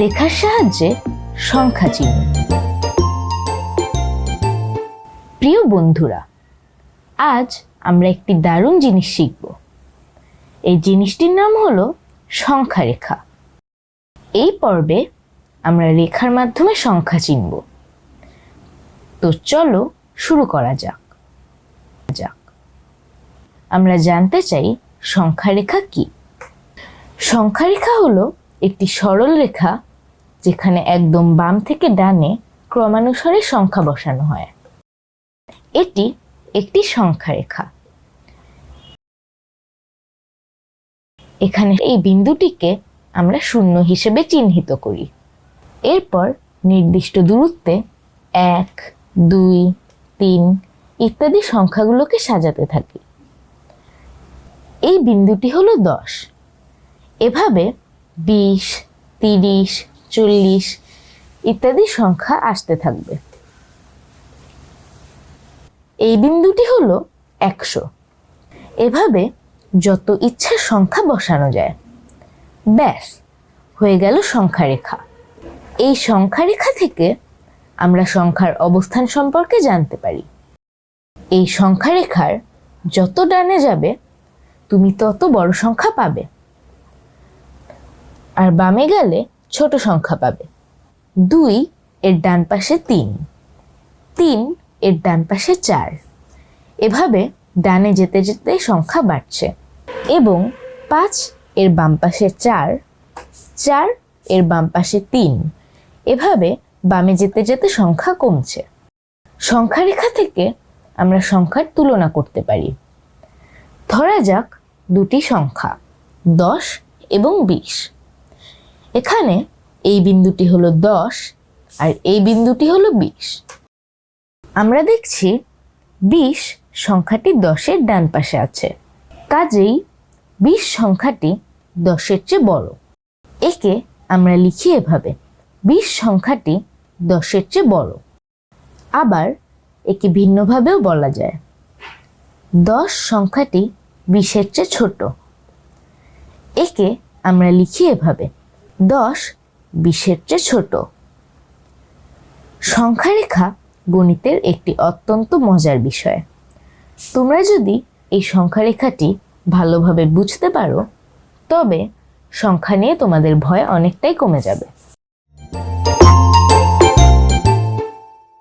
লেখার সাহায্যে সংখ্যা চিনি প্রিয় বন্ধুরা, আজ আমরা একটি দারুণ জিনিস শিখব। এই জিনিসটির নাম হলো সংখ্যা রেখা। এই পর্বে আমরা রেখার মাধ্যমে সংখ্যা চিনব। তো চলো শুরু করা যাক। যাক, আমরা জানতে চাই সংখ্যা রেখা কি। সংখ্যা রেখা হলো একটি সরল রেখা যেখানে একদম বাম থেকে ডানে ক্রমানুসারে সংখ্যা বসানো হয়। এটি একটি সংখ্যা রেখা এখানে এই বিন্দুটিকে আমরা শূন্য হিসেবে চিহ্নিত করি। এরপর নির্দিষ্ট দূরত্বে এক, দুই, তিন ইত্যাদি সংখ্যাগুলোকে সাজাতে থাকি। এই বিন্দুটি হলো দশ। এভাবে বিশ, তিরিশ চল্লিশ ইত্যাদি সংখ্যা আসতে থাকবে। এই বিন্দুটি হলো একশো। এভাবে যত ইচ্ছা সংখ্যা বসানো যায়, ব্যাস, হয়ে গেল সংখ্যা রেখা এই সংখ্যা রেখা থেকে আমরা সংখ্যার অবস্থান সম্পর্কে জানতে পারি। এই সংখ্যা রেখার যত ডানে যাবে, তুমি তত বড় সংখ্যা পাবে। আর বামে গেলে ছোট সংখ্যা পাবে। দুই এর ডান পাশে তিন। তিন এর ডান পাশে চার। এভাবে ডানে যেতে যেতে সংখ্যা বাড়ছে। এবং পাঁচ এর বাম পাশে চার চার এর বাম পাশে তিন। এভাবে বামে যেতে যেতে সংখ্যা কমছে। সংখ্যা রেখা থেকে আমরা সংখ্যার তুলনা করতে পারি। ধরা যাক দুটি সংখ্যা, দশ এবং বিশ। এখানে এই বিন্দুটি হলো দশ আর এই বিন্দুটি হলো বিশ। আমরা দেখছি বিশ সংখ্যাটি দশের ডান পাশে আছে। কাজেই বিশ সংখ্যাটি দশের চেয়ে বড়। একে আমরা লিখি এভাবে, বিশ সংখ্যাটি দশের চেয়ে বড়। আবার একে ভিন্নভাবেও বলা যায়। দশ সংখ্যাটি বিশের চেয়ে ছোট। একে আমরা লিখি এভাবে দশ বিশের চেয়ে ছোট। সংখ্যারেখা গণিতের একটি অত্যন্ত মজার বিষয়। তোমরা যদি এই সংখ্যারেখাটি ভালোভাবে বুঝতে পারো, তবে সংখ্যা নিয়ে তোমাদের ভয় অনেকটাই কমে যাবে।